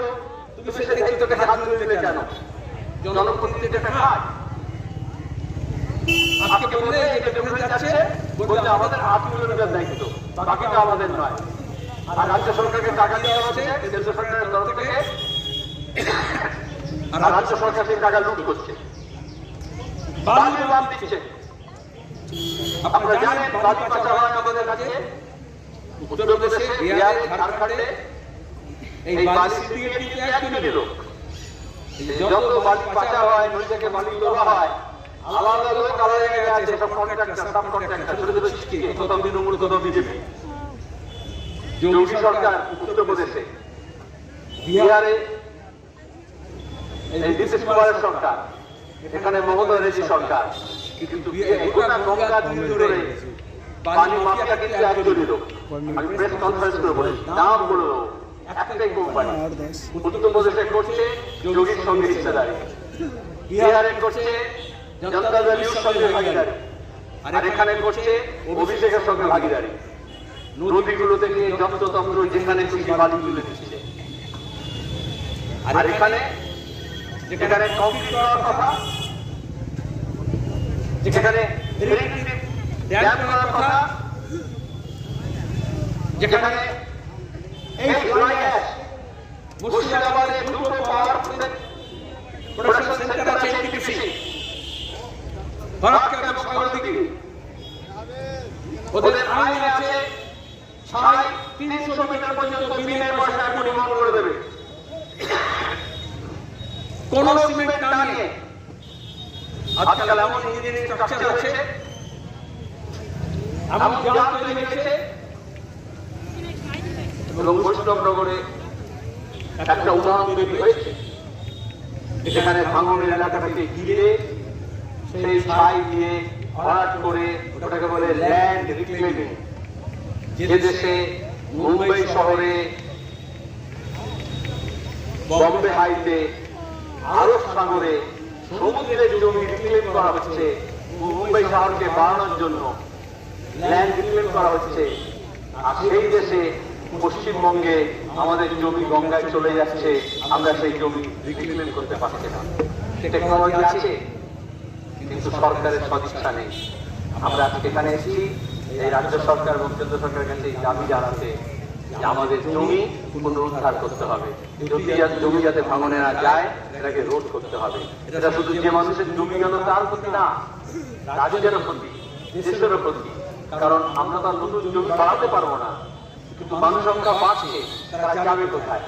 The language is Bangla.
হলো তুমি সেটা দায়িত্বটা হাত দিলে কেন? জনপ্রতিনিধি একটা কাজ আজকে বলে এটা ডেভেলপ যাচ্ছে বলতে আমাদের হাত মিলানোর দায়িত্ব বাকিটা আমাদের নয়। আর রাজ্য সরকারকে টাকা দেওয়া হচ্ছে কেন্দ্র সরকারের তরফ থেকে। আর রাজ্য সরকার সেই টাকা লুট করছে। বালি বাদ দিচ্ছে। আপনারা জানেন, বালি পাচার হয় আমাদের কাছে উত্তরপ্রদেশে, বিহারে, ঝাড়খণ্ডে এই বালি সিন্ডিকেটকে একজনই লোক যত বালি পাচার হয় নদী থেকে বালি তোলা হয়। আলাদা লোক আলাদা জায়গায় আছে সব কন্ট্রাক্টর সাব কন্ট্রাক্টর ছোট ছোট চিঠি কত তৃণমূল কত বিজেপি যোগী সরকার উত্তরপ্রদেশে বিহারে এই নীতিশ কুমারের সরকার এখানে মমতা ব্যানার্জি সরকার। কিন্তু গোটা গঙ্গা দিন ধরে পানি মাফিয়া কিন্তু একজনই লোক আমি প্রেস কনফারেন্স করে বলেছি নাম বলব কোম্পানি উত্তরপ্রদেশে করছে যোগীর সঙ্গে হিস্সাদারি বিহারে করছে জনতা দলীয় সঙ্গে ভাগিদারি। আর এখানে করছে অভিষেকের সঙ্গে ভাগিদারি। নদীগুলো থেকে যন্ত্রতন্ত্র যেখানে খুশি বালি তুলে দিচ্ছে। আর এখানে যেখানে কংক্রিট করার কথা যেখানে ড্যাম করার কথা। যেখানে এই ফ্লাই অ্যাশ মুর্শিদাবাদে দুটো পাওয়ার প্রোডাকশন সেন্টার আছে এনটিপিসি ফারাক্কা এবং সাগরদিঘি ওদের আইন আছে ছয় তিনশো মিটার পর্যন্ত বিলীনের পয়সা পরিমাণ করে দেবে। কোন সিমেন্ট না নিয়ে আজকাল এমন ইঞ্জিনিয়ারিং স্ট্রাকচার হচ্ছে এমন জাল তৈরি হয়েছে এবং বৈষ্ণবনগরে একটা উদাহরণ তৈরি হয়েছে। যেখানে ভাঙনের এলাকাটাকে ঘিরে সেই ছাই দিয়ে ভরাট করে ওটাকে বলে ল্যান্ড রিক্লেমিং যে দেশে মুম্বাই শহরে বম্বে হাইতে আরব সাগরে সমুদ্রে জমি রিক্লেম করা হচ্ছে, মুম্বাই শহরকে বাড়ানোর জন্য ল্যান্ড রিক্লেম করা হচ্ছে। আর সেই দেশে পশ্চিমবঙ্গে আমাদের জমি গঙ্গায় চলে যাচ্ছে, আমরা সেই জমি রিক্লেম করতে পারছি না। টেকনোলজি আছে, কিন্তু সরকারের সদিচ্ছা নেই। আমরা আজকে এখানে এসেছি, এই রাজ্য সরকার এবং কেন্দ্র সরকারের কাছে এই দাবি জানাতে যে আমাদের জমি পুনরুদ্ধার করতে হবে। যদি জমি যাতে ভাঙনে না যায়, এটাকে রোধ করতে হবে। এটা শুধু যে মানুষের জমি গেল, তার ক্ষতি না। রাজ্যেরও ক্ষতি, দেশেরও ক্ষতি। কারণ আমরা তো নতুন জমি বাড়াতে পারব না। মানুষ সংখ্যা বাড়ছে তারা যাবে কোথায়?